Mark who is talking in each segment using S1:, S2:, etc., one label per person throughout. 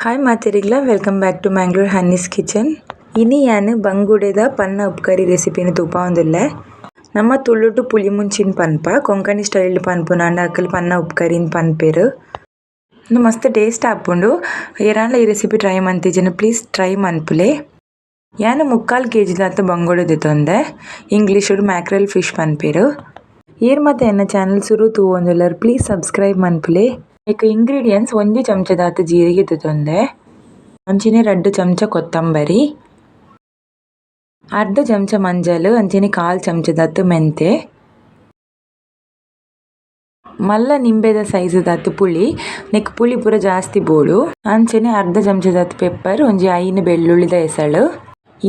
S1: Hi ಮಾತಿರಿಗ್ಲ welcome back to Mangalore Hanni's kitchen ಇನಿ ಯಾನು ಬಂಗುಡೆದ ಪನ್ನ ಉಪ್ಕರಿ ರೆಸಿಪಿನ ತೂಪಾವುದಿಲ್ಲೆ ನಮ್ಮ ತುಳುಟು ಪುಲಿ ಮುಂಚಿನ ಪನ್ಪ ಕೊಂಕಣಿ ಸ್ಟೈಲ್ ಪನ್ಪುನಾಂಡ ಅಕಲ್ ಪನ್ನ ಉಪ್ಕರಿನ್ ಪನ್ಪೆರ್ ಮಸ್ತ್ ಟೇಸ್ಟ್ ಆಪುಂಡು ಏರಾಂಡ್ಲ ಈ ರೆಸಿಪಿ ಟ್ರೈ ಮಂತಿಜೆನ್ ಪ್ಲೀಸ್ ಟ್ರೈ ಮನ್ಪುಲೆ ಯಾನು ಮುಕ್ಕಾಲ್ ಕೆ ಜಿ ದಾತ ಬಂಗುಡೆ ದೆತೊಂದೆ ಇಂಗ್ಲೀಷುಡು ಮ್ಯಾಕ್ರೆಲ್ ಫಿಶ್ ಪನ್ಪೆರ್ ಏರ್ ಮತ್ತೆ ಎನ್ನ ಚಾನಲ್ ಸುರು ತೂವೊಂದುಲ್ಲರ್ ಪ್ಲೀಸ್ ಸಬ್ಸ್ಕ್ರೈಬ್ ಮನ್ಪುಲೆ ಐಕ್ ಇಂಗ್ರೀಡಿಯೆಂಟ್ಸ್ ಒಂಜಿ ಚಮಚದಾತ ಜೀರಿಗೆ ತುತೊಂದೆ ಅಂಚಿನೆ ರಡ್ಡ್ ಚಮಚ ಕೊತ್ತಂಬರಿ. ಅರ್ಧ ಚಮಚ ಮಂಜಲ್, ಅಂಚಿನೆ ಕಾಲ್ ಚಮಚದಾತ್ ಮೆಂತೆ. ಮಲ್ಲ ನಿಂಬೆದ ಸೈಜದಾತ್ ಪುಳಿ. ನೆಕ್ ಪುಳಿ ಪೂರ ಜಾಸ್ತಿ ಬೋಳು. ಅಂಚನೆ ಅರ್ಧ ಚಮಚದಾತ್ ಪೆಪ್ಪರ್ ಒಂಜಿ ಐನ್ ಬೆಳ್ಳುಳ್ಳಿದ ಎಸಳು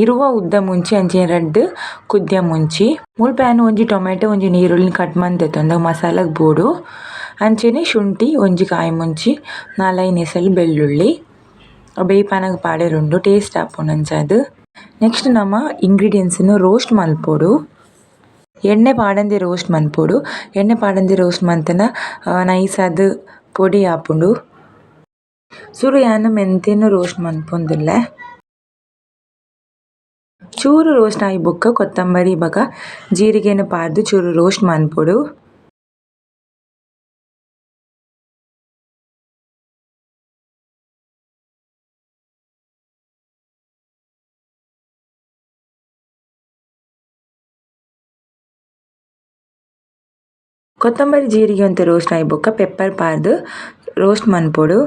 S1: ಇರುವ ಉದ್ದ ಮುಂಚಿ, ಅಂಚಿನ ರಡ್ಡ್ ಕುದ್ಯ ಮುಂಚಿ. ಮುಲ್ಪ ಒಂಜಿ ಟೊಮೆಟೊ, ಒಂಜಿ ನೀರುಳ್ಳಿ ಕಟ್ ಮಂತ್ ಮಸಾಲಾಗ್ ಬೋಡು ಅಂಚನೆ ಶುಂಠಿ ಒಂಜಿ ಕಾಯಿ ಮುಂಚಿ ನಾಲೈನ್ ಎಸಲ್ ಬೆಳ್ಳುಳ್ಳಿ ಬೇಯ್ಪನಗ ಪಾಡೆರುಂಡು ಟೇಸ್ಟ್ ಆಪುಂಡು ಅಂಚಾದ್ ನೆಕ್ಸ್ಟ್ ನಮ ಇಂಗ್ರೀಡಿಯೆಂಟ್ಸ್ ರೋಸ್ಟ್ ಮಲ್ಪೊಡು. ಎಣ್ಣೆ ಪಾಡಂದಿ ರೋಸ್ಟ್ ಮನ್ಪೊಡು ಎಣ್ಣೆ ಪಾಡಂದಿ ರೋಸ್ಟ್ ಮಂತನ ನೈಸ್ ಆದ್ ಪೊಡಿ ಆಪುಂಡು ಸುರು ಯಾನ್ ಮೆಂತೆನ್ ರೋಸ್ಟ್ ಮನ್ಪೊಂದುಲ್ಲೆ ಚೂರು ರೋಸ್ಟ್ ಆಯಿ ಬೊಕ್ಕ ಕೊತ್ತಂಬರಿ ಬೊಕ ಜೀರಿಗೆನ್ ಪಾರ್ದು ಚೂರು ರೋಸ್ಟ್ ಮನ್ಪೊಡು ಕೊತ್ತಂಬರಿ ಜೀರಿಗೆ ಅಂತ ರೋಸ್ಟ್ ಆಯ್ ಬೊಕ್ಕ ಪೆಪ್ಪರ್ ಪಾರ್ದು ರೋಸ್ಟ್ ಮನ್ಪೊಡು.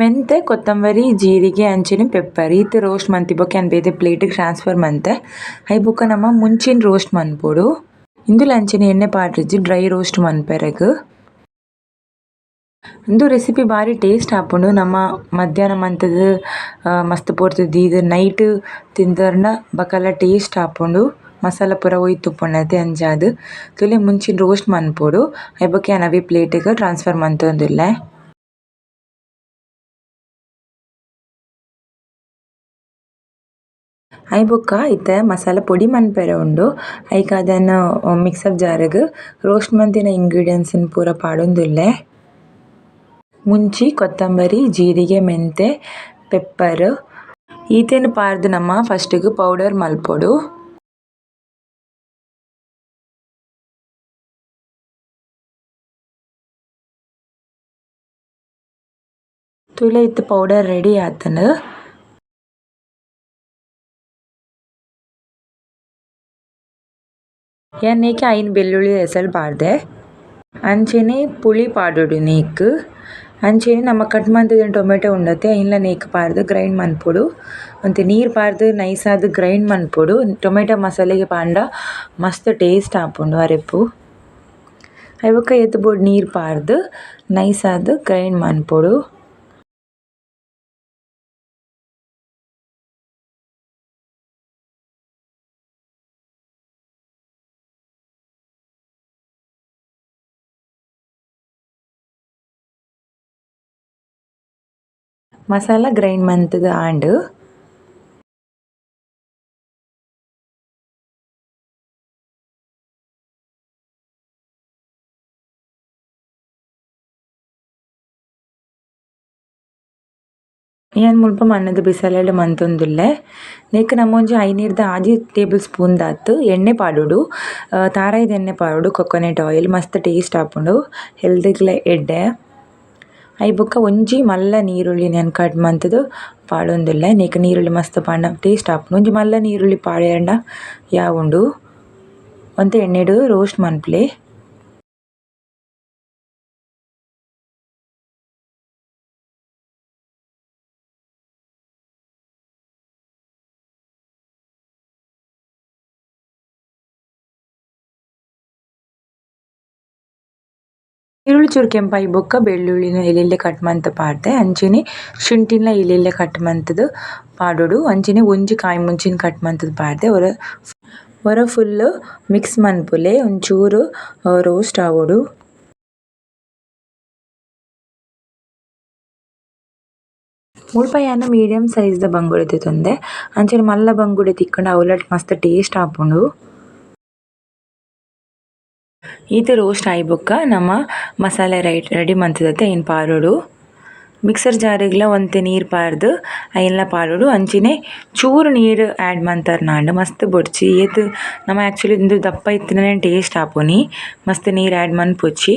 S1: ಮೆಂತೆ, ಕೊತ್ತಂಬರಿ, ಜೀರಿಗೆ ಅಂಚಿನ ಪೆಪ್ಪರ್ ಈತ ರೋಸ್ಟ್ ಮಂತಿ ಬೊಕ ಅನ್ ಪ್ಲೇಟ್ ಟ್ರಾನ್ಸ್ಫರ್ ಮಂತೆ ಐ ಬೊಕ್ಕ ನಮ್ಮ ಮುಂಚಿನ ರೋಸ್ಟ್ ಮನ್ಪೊಡು. ಇಂದು ಲಂಚಿನ ಎಣ್ಣೆ ಪಾಡ್ರಿಜ್ಜಿ ಡ್ರೈ ರೋಸ್ಟ್ ಮನ್ಪೆರೆಗ್. ಉಂದು ರೆಸಿಪಿ ಬಾರಿ ಟೇಸ್ಟ್ ಆಪುಂಡು ನಮ ಮಧ್ಯಾಹ್ನ ಮಂತದ ಮಸ್ತ್ ಪೊರ್ತು ದೀದ್ ನೈಟ್ ತಿಂತರ್ನ ಬಕಲ ಟೇಸ್ಟ್ ಆಪುಂಡು ಮಸಾಲ ಪೂರ ಒಯ್ತುಪ್ಪುಂಡು ಅಂಚಾದ್ ತುಲೆ ಮುಂಚಿನ ರೋಸ್ಟ್ ಮನ್ಪೊಡು. ಐಬಕ್ಕೆ ಯಾನ್ ಪ್ಲೇಟ್ ಪ್ಲೇಟ್ಗ್ ಟ್ರಾನ್ಸ್ಫರ್ ಮಂತೊಂದುಲ್ಲೆ ಐ ಬೊಕ ಇತ್ತೆ ಮಸಾಲ ಪೊಡಿ ಮನ್ಪೆರೆ ಉಂಡು. ಐಕ್ ಅದನ್ನು ಮಿಕ್ಸರ್ ಜಾರ್ಗ್ ರೋಸ್ಟ್ ಮಂತಿನ ಇಂಗ್ರೀಡಿಯೆಂಟ್ಸ್ ಪೂರ ಪಾಡೊಂದುಲ್ಲೆ. ಮುಂಚಿ ಕೊತ್ತಂಬರಿ, ಜೀರಿಗೆ, ಮೆಂತೆ, ಪೆಪ್ಪರ್, ಈತೇನು ಪಾರ್ದು ನಮ್ಮ ಫಸ್ಟಿಗೆ ಪೌಡರ್ ಮಲ್ಪೊಡು. ತುಲೆ ಇತ್ತು ಪೌಡರ್ ರೆಡಿ ಆತನು. ಏನೇಕೆ ಐನ್ ಬೆಳ್ಳುಳ್ಳಿ ಎಸಲ್ ಪಾಡ್ದೆ ಅಂಚೆನೆ ಪುಳಿ ಪಾಡೋಡು ನೆಕ್ಕ್ ಅಂಚನೆ ನಮ ಕಟ್ ಮಂತಿನ ಟೊಮೆಟೊ ಉಂಡತೆ ಐನ್ಲ ನೆಕ್ಕ್ ಪಾರ್ದ್ ಗ್ರೈಂಡ್ ಮನ್ಪೊಡು. ಒಂತೆ ನೀರ್ ಪಾರ್ದ್ ನೈಸ್ ಆದ್ ಗ್ರೈಂಡ್ ಮನ್ಪೊಡು. ಟೊಮೆಟೊ ಮಸಾಲೆಗ್ ಪಾಂಡ ಮಸ್ತ್ ಟೇಸ್ಟ್ ಆಪುಂಡು ಅರೆಪು ಐಬೊಕ ಏತ್ ಬೋಡು ನೀರ್ ಪಾರ್ದ್ ನೈಸ್ ಆದ್ ಗ್ರೈಂಡ್ ಮನ್ಪೊಡು. ಮಸಾಲ ಗ್ರೈಂಡ್ ಮಂತುದು ಆಂಡ್ ಯಾನ್ ಮುಲ್ಪ ಮಣ್ಣದು ಬಿಸಲೆಡ್ ಮಂತೊಂದುಲ್ಲೆ. ನೆಕ್ಕ್ ನಮ ಒಂಜಿ ಐನೆರ್ದ ಆಜಿ ಟೇಬಲ್ ಸ್ಪೂನ್ ದಾತ್ ಎಣ್ಣೆ ಪಾಡುಡು. ತಾರಾಯಿದ ಎಣ್ಣೆ ಪಾಡುಡು, ಕೊಕೊನೆಟ್ ಆಯಿಲ್, ಮಸ್ತ್ ಟೇಸ್ಟ್ ಆಪುಂಡು. ಹೆಲ್ತ್ ಗ್ಲ ಎಡ್ಡೆ. ಐ ಬೊಕ ಒಂಜಿ ಮಲ್ಲ ನೀರುಳ್ಳಿ ನೆನ್ ಕಟ್ ಮಂತುದು. ಪಾಡೊಂದುಲ್ಲೆ ನೆಕ್ಕ್ ನೀರುಳ್ಳಿ ಮಸ್ತ್ ಪಾಂಡ. ಟೇಸ್ಟ್ ಆಪುಂಡು ಒಂಜಿ ಮಲ್ಲ ನೀರುಳ್ಳಿ ಪಾಡ್ಯಂಡ ಯಾವುಂಡು? ಒಂತೆ ಎಣ್ಣೆಡ್ ರೋಸ್ಟ್ ಮನ್ಪುಲೆ. ಈರುಳ್ಳಿ ಚೂರು ಕೆಂಪಾಗಿ ಬೊಕ್ಕ, ಬೆಳ್ಳುಳ್ಳಿನ ಎಲೆಲ್ಲೆ ಕಟ್ ಮಂತ್ ಪಾಡ್ದೆ, ಅಂಚನೆ ಶುಂಠಿನ ಎಲೆಲ್ಲೆ ಕಟ್ ಮಂತುದು ಪಾಡೊಡು, ಅಂಚನೆ ಒಂಜಿ ಕಾಯಿ ಮುಂಚಿನ ಕಟ್ ಮಂತುದು ಪಾಡ್ದೆ ಒರ ಒರ ಫುಲ್ಲ್ ಮಿಕ್ಸ್ ಮನ್ಪುಲೆ, ಒಂಚೂರು ರೋಸ್ಟ್ ಆವೊಡು. ಮುಳ್ಪಯ್ಯಾನ ಮೀಡಿಯಮ್ ಸೈಜ್ದ ಬಂಗುಡೆ ತಂದೆ ಅಂಚನೆ ಮಲ್ಲ ಬಂಗುಡೆ ತಿಕ್ಕುಂಡು, ಅವಲಟ್ ಮಸ್ತ್ ಟೇಸ್ಟ್ ಆಪುಂಡು. ಈತ್ ರೋಸ್ಟ್ ಆಯಿ ಬೊಕ್ಕ ನಮ ಮಸಾಲೆ ರೈಟ್ ರೆಡಿ ಮಂತುದತೆ ಏನು ಪಾರೋಡು ಮಿಕ್ಸರ್ ಜಾರಿಗ್ಲ ಒಂತೆ ನೀರು ಪಾರ್ದು ಐನ್ಲ ಪಾರೋಡು ಅಂಚಿನೆ ಚೂರು ನೀರ್ ಆಡ್ ಮಂತರ್ನಾಂಡ್ ಮಸ್ತ್ ಬೊಡ್ಚಿ. ಏತ್ ನಮ ಆಕ್ಚುಲಿ ಇಂದು ದಪ್ಪ ಇತ್ತಿನ ಟೇಸ್ಟ್ ಆಪೋನಿ. ಮಸ್ತ್ ನೀರ್ ಆಡ್ ಮನ್ಪೊಚ್ಚಿ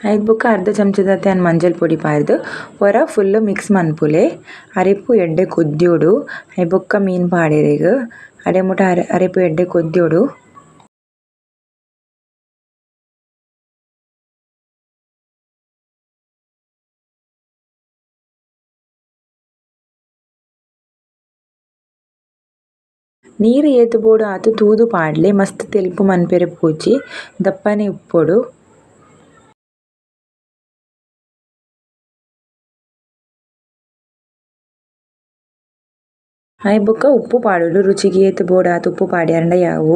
S1: ಐದು ಬುಕ್ಕ ಅರ್ಧ ಚಮಚದತೆನ್ ಮಂಜಲ್ ಪುಡಿ ಪಾರ್ದು. ಹೊರ ಫುಲ್ಲು ಮಿಕ್ಸ್ ಮನ್ಪುಲೆ. ಅರಿಪು ಎಡ್ಡೆ ಕುದ್ಯೋಡು ಐ ಬುಕ್ಕ ಮೀನ್ ಪಾಡೆರೆಗ್ ಅಡೆ ಮುಟ ಅರೆ ಅರೆಪು ಎಡ್ಡೆ ಕೊದ್ಯೋಡು ನೀರು ಏತ್ ಬೋಡು ಆದ್ ತೂದು ಪಾಡ್ಲೆ ಮಸ್ತ್ ತೆಲುಪು ಮನ್ಪೆರೆ ಪೋಜಿ ದಪ್ಪನೆ ಉಪ್ಪೊಡು ಐ ಬೊಕ ಉಪ್ಪು ಪಾಡೊಡು ರುಚಿಗೆ ಏತ್ ಬೋಡ ಆದ್ ಉಪ್ಪು ಪಾಡ್ಯಾರ್ಂಡ ಯಾವು?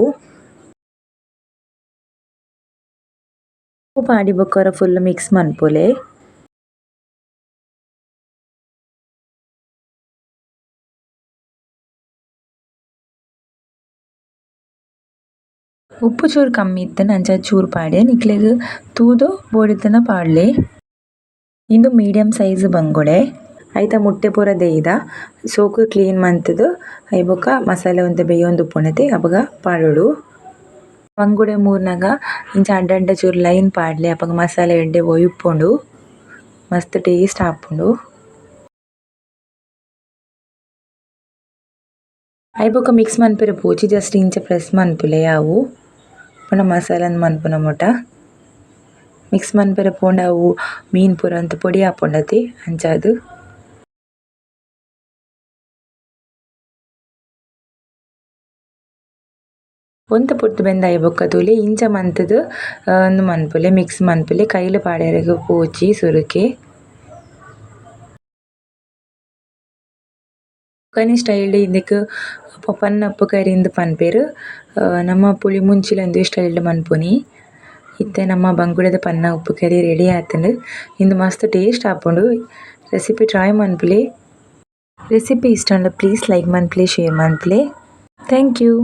S1: ಉಪ್ಪು ಪಾಡಿ ಬೊಕ ಫುಲ್ ಮಿಕ್ಸ್ ಮನ್ಪುಲೆ. ಉಪ್ಪು ಚೂರು ಕಮ್ಮಿ ಇತ್ತನ ಅಂಚ ಚೂರು ಪಾಡ್ಯ. ನಿಕ್ಲೆಗ್ ತೂದು ಬೋಡಿತ್ತನ ಪಾಡ್ಲೆ. ಇಂದು ಮೀಡಿಯಂ ಸೈಜ್ ಬಂಗುಡೆ. ಐತ ಮುಟ್ಟೆ ಪೂರ ದೇಯ್ದ, ಸೋಕು ಕ್ಲೀನ್ ಮಂತುದು ಐ ಬೊಕ ಮಸಾಲೆ ಒಂತೆ ಬೇಯೊಂದು ಉಪ್ಪುಂಡತೆ ಅಪಗ ಪಾಡೊಡು. ಬಂಗುಡೆ ಮೂರ್ನಗ ಇಂಚ ಅಡ್ಡಡ್ಡ ಚೂರು ಲೈನ್ ಪಾಡ್ಲೆ, ಅಪಗ ಮಸಾಲೆ ಎಡ್ಡೆ ಒಯ್ಯುಪ್ಪುಂಡು. ಮಸ್ತ್ ಟೇಸ್ಟ್ ಆಪುಂಡು. ಐ ಬೊಕ ಮಿಕ್ಸ್ ಮನ್ಪೆರೆ ಪೋಜಿ ಜಸ್ಟ್ ಇಂಚ ಪ್ರೆಸ್ ಮನ್ಪುಲೆ ಯಾವು ಪಂಡ ಮಸಾಲಾನ್ ಮನ್ಪುನ ಮುಟ. ಮಿಕ್ಸ್ ಮನ್ಪೆರೆ ಪೋಂಡ ಅವು, ಮೀನ್ ಪೂರ ಒಂತೆ ಪೊಡಿ ಆಪುಂಡತೆ ಅಂಚಾದ್ ಒಂತೆ ಪುಟ್ಟ ಬೆಂದ ಆಯಿ ಬೊಕ ತೂಲೆ ಇಂಚ ಮಂತುದು ಉಂದು ಮನ್ಪುಲೆ ಮಿಕ್ಸ್ ಮನ್ಪುಲೆ ಕೈಲ್ ಪಾಡ್ಯರೆಗ್ ಪೂಚಿ, ಸುರುಕಿ. ಬೊಕನಿ ಸ್ಟೈಲ್ಡ್ ಇಂದೆಕ್ ಪನ್ನ ಉಪ್ಪು ಕರಿಂದ್ ಪನ್ಪೆರ್ ನಮ ಪುಳಿ ಮುಂಚಿಲ ಉಂದು ಸ್ಟೈಲ್ಡ್ ಮನ್ಪುನಿ ಇತ್ತೆ ನಮ್ಮ ಬಂಗುಡೆದ ಪನ್ನ ಉಪ್ಪು ಕರಿ ರೆಡಿ ಆತುಂಡ್ ಇಂದು ಮಸ್ತ್ ಟೇಸ್ಟ್ ಆಪುಂಡು. ರೆಸಿಪಿ ಟ್ರೈ ಮನ್ಪುಲೆ ರೆಸಿಪಿ ಇಷ್ಟ ಆಂಡ ಪ್ಲೀಸ್ ಲೈಕ್ ಮನ್ಪುಲೆ ಶೇರ್ ಮನ್ಪುಲೆ ಥ್ಯಾಂಕ್ ಯು